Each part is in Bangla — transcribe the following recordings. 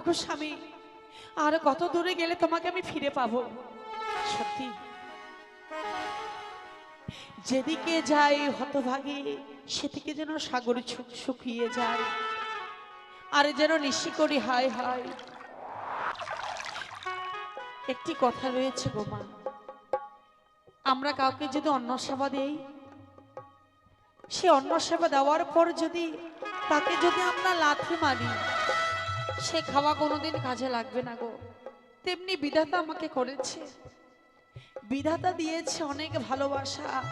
ওগো স্বামী, আর কত দূরে গেলে তোমাকে আমি ফিরে পাবো? সত্যি। যেদিকে যাই হতভাগে, সেদিকে যেন সাগর শুকিয়ে যায়, আর যেন নিশি করি হায় হায়। একটি কথা রয়েছে গোমা আমরা কাউকে যদি অন্ন সেবা দেই, সে অন্ন সেবা দেওয়ার পর যদি তাকে যদি আমরা লাথি মারি সে খাওয়া কোনোদিন কাজে লাগবে না গো। তেমনি বিধাতা আমাকে করেছে। বিধাতা দিয়েছে অনেক ভালোবাসা।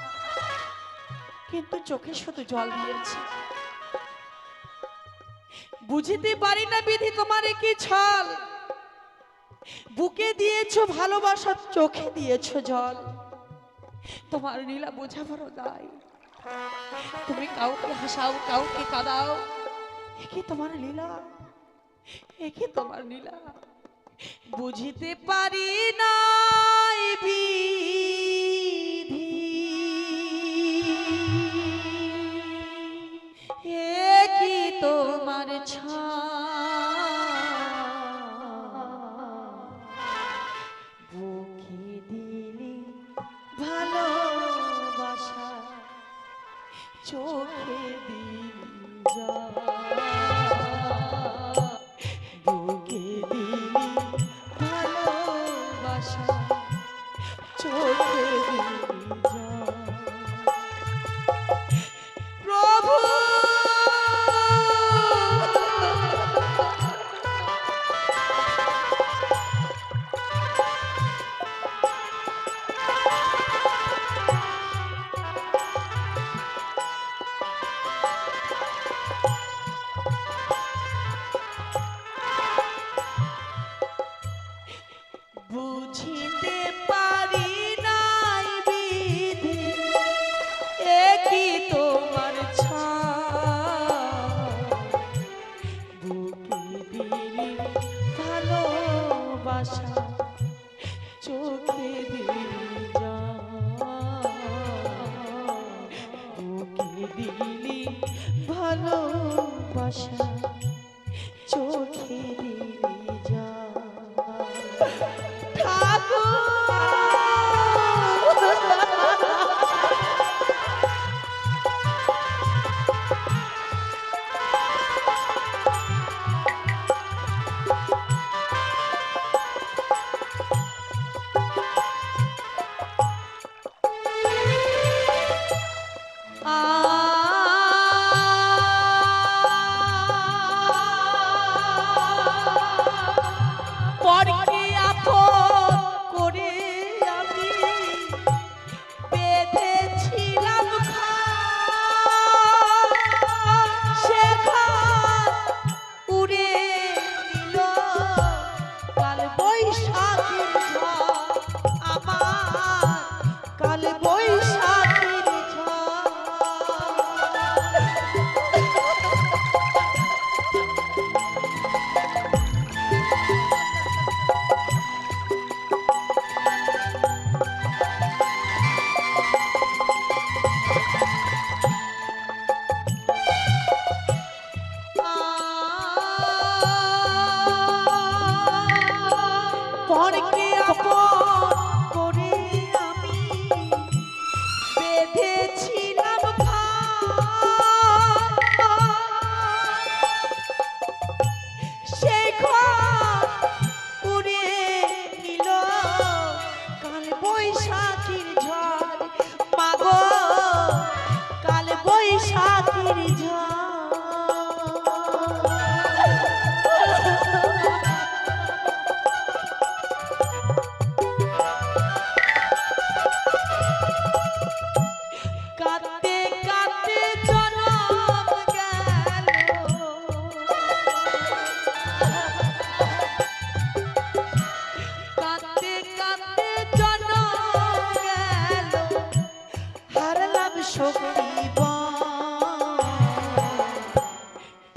কিন্তু চোখে শুধু জল দিয়েছে। বুঝিতে পারি না বিধি তোমার কি ছল? বুকে দিয়েছ ভালোবাসা, চোখে দিয়েছ জল। তোমার নীলা বোঝা বড় দায়। তুমি কাউকে হাসাও, কাউকে কাঁদাও। কি তোমার লীলা? একে তোমার নীলা। বুঝিতে পারি নাই বিধি। এ কি তোমার ছা you 哈 哈 কাল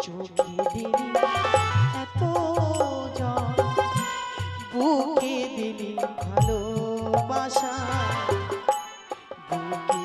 চোখে এত জল বুকে দিলি ভালোবাসা বুকে